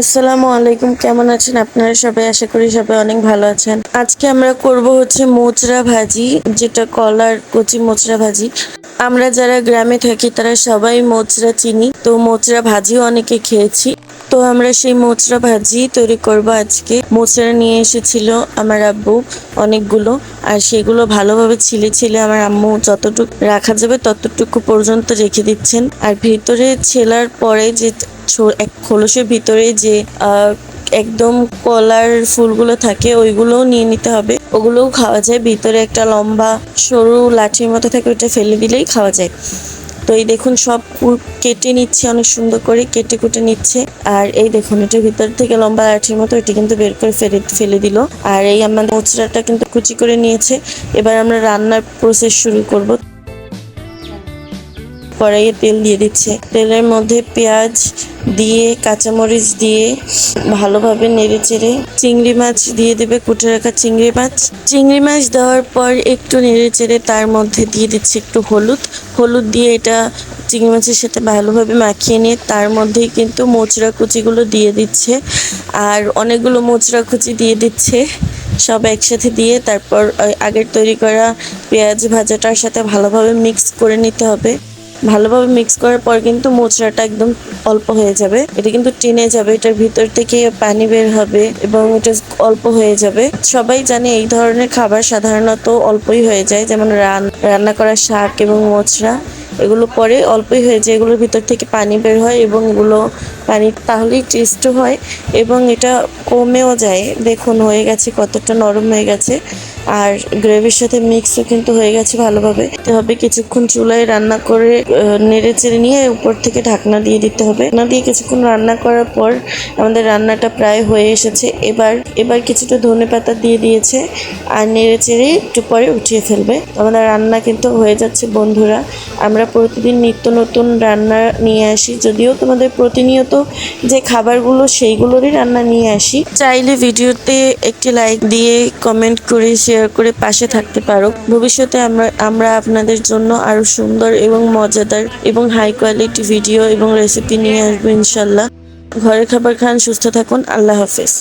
আসসালামু আলাইকুম, কেমন আছেন আপনারা সবাই? আশা করি সবাই অনেক ভালো আছেন। আজকে আমরা করব হচ্ছে মোচড়া ভাজি, যেটা কলার কচি মোচড়া ভাজি। আমরা যারা গ্রামে থাকি, তারা সবাই মোচড়া চিনি। তো মোচড়া ভাজিও অনেকে খেয়েছি। তো আমরা সেই মোচড়া ভাজি তৈরি করব আজকে। মোচড়া নিয়ে এসেছিল আমার আব্বু অনেকগুলো, আর সেগুলো ভালোভাবে ছিলে ছিলে আমার আম্মু যতটুকু রাখা যাবে ততটুকু পর্যন্ত রেখে দিচ্ছেন। আর ভিতরে ছেলার পরে যে এক খোলসের ভিতরে যে একদম কলার ফুলগুলো থাকে ওইগুলোও নিয়ে নিতে হবে। ওগুলোও খাওয়া যায়। ভিতরে একটা লম্বা সরু লাঠির মতো থাকে ওটা ফেলে দিলেই খাওয়া যায়। তো এই দেখুন সব কেটে নিচ্ছে, অনেক সুন্দর করে কেটে কুটে নিচ্ছে। আর এই দেখুন এটার ভিতর থেকে লম্বা লাঠির মতো এটি কিন্তু বের করে ফেলে ফেলে দিল। আর এই আমাদের মোচড়াটা কিন্তু কুচি করে নিয়েছে। এবার আমরা রান্নার প্রসেস শুরু করব। কড়াইয়ে তেল দিয়ে দিচ্ছে। তেলের মধ্যে পেঁয়াজ দিয়ে, কাঁচামরিচ দিয়ে ভালোভাবে নেড়ে চেড়ে চিংড়ি মাছ দিয়ে দেবে, কুটে রাখা চিংড়ি মাছ। চিংড়ি মাছ দেওয়ার পর একটু নেড়ে চেড়ে তার মধ্যে দিয়ে দিচ্ছে একটু হলুদ। হলুদ দিয়ে এটা চিংড়ি মাছের সাথে ভালোভাবে মাখিয়ে নিয়ে তার মধ্যেই কিন্তু মোচড়া কুচিগুলো দিয়ে দিচ্ছে। আর অনেকগুলো মোচড়া কুচি দিয়ে দিচ্ছে। সব একসাথে দিয়ে তারপর আগের তৈরি করা পেঁয়াজ ভাজাটার সাথে ভালোভাবে মিক্স করে নিতে হবে। ভালোভাবে মিক্স করার পর কিন্তু মোচড়াটা একদম অল্প হয়ে যাবে। এটা কিন্তু টেনে যাবে, এটার ভিতর থেকে পানি বের হবে এবং এটা অল্প হয়ে যাবে। সবাই জানে এই ধরনের খাবার সাধারণত অল্পই হয়ে যায়, যেমন রান, রান্না করা শাক এবং মোচড়া, এগুলো পরে অল্পই হয়ে যায়, এগুলোর ভিতর থেকে পানি বের হয় এবং এগুলো পানি, তাহলেই টেস্ট হয় এবং এটা কমেও যায়। দেখুন, হয়ে গেছে কতটা নরম হয়ে গেছে। আর গ্রেভির সাথে মিক্সও কিন্তু হয়ে গেছে ভালোভাবে। দিতে হবে কিছুক্ষণ চুলায় রান্না করে নেড়ে চেড়ে নিয়ে উপর থেকে ঢাকনা দিয়ে দিতে হবে। না দিয়ে কিছুক্ষণ রান্না করার পর আমাদের রান্নাটা প্রায় হয়ে এসেছে। এবার এবার কিছুটা ধনে পাতা দিয়ে দিয়েছে আর নেড়ে চেড়ে একটু পরে উঠিয়ে ফেলবে। আমাদের রান্না কিন্তু হয়ে যাচ্ছে বন্ধুরা। আমরা প্রতিদিন নিত্য নতুন রান্না নিয়ে আসি। যদিও তোমাদের প্রতিনিয়ত যে খাবারগুলো সেইগুলোরই রান্না নিয়ে আসি। চাইলে ভিডিওতে একটি লাইক দিয়ে কমেন্ট করে শেয়ার করে পাশে থাকতে পারো। ভবিষ্যতে আমরা আমরা আপনাদের জন্য আরও সুন্দর এবং মজাদার এবং হাই কোয়ালিটি ভিডিও এবং রেসিপি নিয়ে আসব ইনশাল্লাহ। ঘরের খাবার খান, সুস্থ থাকুন, আল্লাহ হাফেজ।